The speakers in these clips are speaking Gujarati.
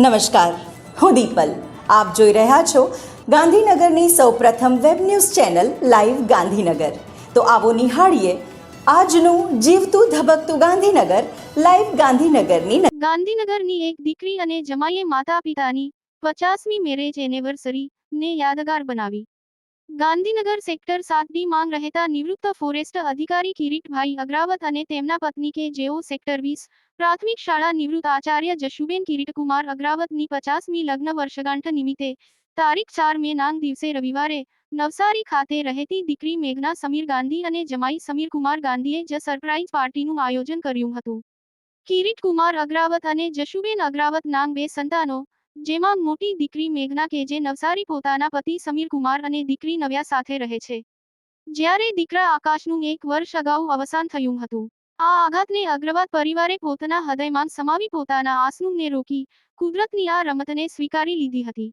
નમસ્કાર. હું દીપલ. આપ જોઈ રહ્યા છો ગાંધીનગરની સૌપ્રથમ web news channel live Gandhinagar. તો આવો નિહાળીએ આજનું જીવતું ધબકતું ગાંધીનગર લાઈવ ગાંધીનગરની ગાંધીનગરની એક દીકરી અને જમાઈએ માતા પિતાની પચાસમી મેરેજ એનિવર્સરી ને યાદગાર બનાવી. ગાંધીનગર સેક્ટર સાતની માંગ રહેતા નિવૃત્ત ફોરેસ્ટ અધિકારી કિરીટભાઈ અગ્રાવત અને તેમના પત્ની કે જેઓ સેક્ટર વીસ પ્રાથમિક શાળા નિવૃત્ત આચાર્ય જશુબેન કિરીટકુમાર અગ્રાવતની પચાસમી લગ્ન વર્ષગાંઠ નિમિત્તે તારીખ ચાર મે નાંગ દિવસે રવિવારે નવસારી ખાતે રહેતી દીકરી મેઘના સમીર ગાંધી અને જમાઈ સમીર કુમાર ગાંધીએ જ સરપ્રાઇઝ પાર્ટીનું આયોજન કર્યું હતું. કિરીટ કુમાર અગ્રાવત અને જશુબેન અગ્રાવત નામ બે સંતાનો જેમાં મોટી દીકરી મેઘના કે જે નવસારી પોતાના પતિ સમીર કુમાર અને દીકરી નવ્યા સાથે રહે છે. જ્યારે દીકરા આકાશનું એક વર્ષ અગાઉ અવસાન થયું હતું, આ આઘાતને અગ્રવાદ પરિવારે પોતાના હૃદયમાં સમાવી પોતાના આંસુને રોકી કુદરતની આ રમતને સ્વીકારી લીધી હતી.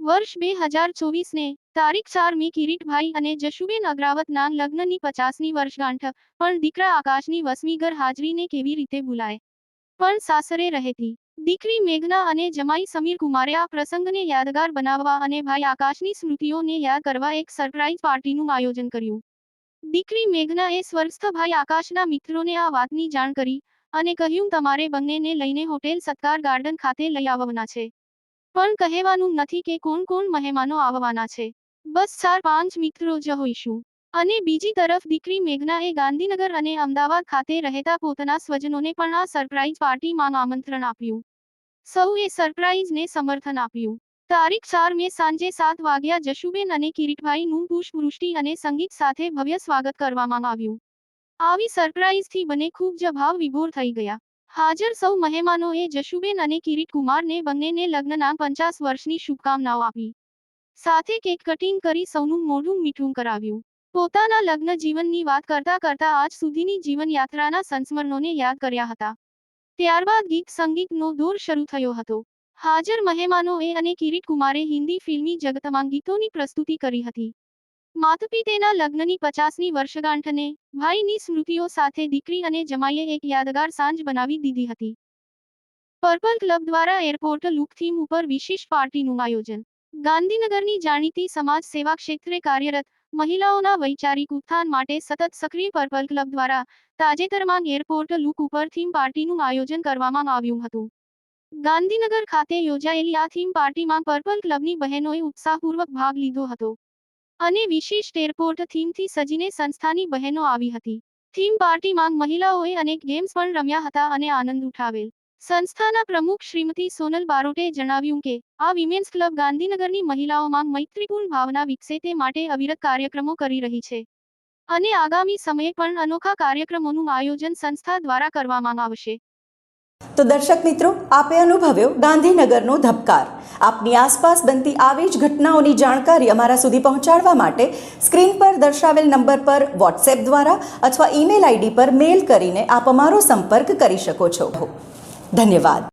વર્ષ બે હજાર ચોવીસને તારીખ ચાર મે કિરીટભાઈ અને જશુબેન અગ્રાવતના લગ્નની પચાસની વર્ષગાંઠ પણ દીકરા આકાશની વસમી ઘર હાજરીને કેવી રીતે ભૂલાય? પણ સાસરે રહેતી દીકરી મેઘના અને જમાઈ સમીર કુમારે આ પ્રસંગને યાદગાર બનાવવા અને ભાઈ આકાશની સ્મૃતિઓને યાદ કરવા એક સરપ્રાઇઝ પાર્ટીનું આયોજન કર્યું. દીકરી મેઘનાએ સ્વર્ગસ્થ ભાઈ આકાશના મિત્રોને આ વાતની જાણ કરી અને કહ્યું, તમારે બંનેને લઈને હોટેલ સત્કાર ગાર્ડન ખાતે લઈ આવવાના છે. પણ કહેવાનું નથી કે કોણ કોણ મહેમાનો આવવાના છે. બસ ચાર પાંચ મિત્રો જ હોઈશું. અને બીજી તરફ દીકરી મેઘનાએ ગાંધીનગર અને અમદાવાદ ખાતે રહેતા પોતાના સ્વજનોને પણ આ સરપ્રાઇઝ પાર્ટીમાં આમંત્રણ આપ્યું. સૌએ સરપ્રાઇઝને સમર્થન આપ્યું. તારીખ ચાર મે સાંજે સાત વાગ્યા જશુબેન અને કિરીટભાઈનું પુષ્પવૃષ્ટિ અને સંગીત સાથે ભવ્ય સ્વાગત કરવામાં આવ્યું. આવી સરપ્રાઇઝથી બને ખૂબ જ ભાવ વિભોર થઈ ગયા. હાજર સૌ મહેમાનોએ જશુબેન અને કિરીટ કુમારને બંનેને લગ્નના પચાસ વર્ષની શુભકામનાઓ આપી. સાથે કેક કટિંગ કરી સૌનું મોઢું મીઠું કરાવ્યું. પોતાના લગ્ન જીવનની વાત કરતા કરતા આજ સુધીની જીવનયાત્રાના સંસ્મરણોને યાદ કર્યા હતા. ત્યારબાદ ગીત સંગીતનો દોર શરૂ થયો હતો. હાજર મહેમાનોએ અને કિરીટ કુમારે હિન્દી ફિલ્મી જગતમાં ગીતોની પ્રસ્તુતિ કરી હતી. માતપિતેના લગ્નની પચાસની વર્ષગાંઠને ભાઈની સ્મૃતિઓ સાથે દીકરી અને જમાઈએ એક યાદગાર સાંજ બનાવી દીધી હતી. પર્પલ ક્લબ દ્વારા એરપોર્ટ લુક થીમ ઉપર વિશેષ પાર્ટીનું આયોજન. ગાંધીનગરની જાણીતી સમાજ સેવા ક્ષેત્રે કાર્યરત મહિલાઓના વૈચારિક ઉત્થાન માટે સતત સક્રિય પર્પલ ક્લબ દ્વારા તાજેતરમાં એરપોર્ટ લુક ઉપર થીમ પાર્ટીનું આયોજન કરવામાં આવ્યું હતું. ગાંધીનગર ખાતે યોજાયેલી આ થીમ પાર્ટીમાં પર્પલ ક્લબની બહેનોએ ઉત્સાહપૂર્વક ભાગ લીધો હતો. અને વિશિષ્ટ એરપોર્ટ થીમથી સજીને સંસ્થાની બહેનો આવી હતી. થીમ પાર્ટીમાં મહિલાઓએ અનેક ગેમ્સ પણ રમ્યા હતા અને આનંદ ઉઠાવેલ. સંસ્થાના પ્રમુખ શ્રીમતી સોનલ બારોટે જણાવ્યું કે, આ વિમેન્સ ક્લબ ગાંધીનગરની મહિલાઓમાં મૈત્રીપૂર્ણ ભાવના વિકસે તે માટે અવિરત કાર્યક્રમો કરી રહી છે. અને આગામી સમયે પણ અનોખા કાર્યક્રમોનું આયોજન સંસ્થા દ્વારા કરવામાં આવશે. તો દર્શક મિત્રો, આપે અનુભવ્યો ગાંધીનગરનો ધબકાર. આપની આસપાસ બનતી આવી જ ઘટનાઓની જાણકારી અમારા સુધી પહોંચાડવા માટે સ્ક્રીન પર દર્શાવેલ નંબર પર વોટ્સએપ દ્વારા અથવા ઈમેલ આઈડી પર મેલ કરીને આપ અમારો સંપર્ક કરી શકો છો. ધન્યવાદ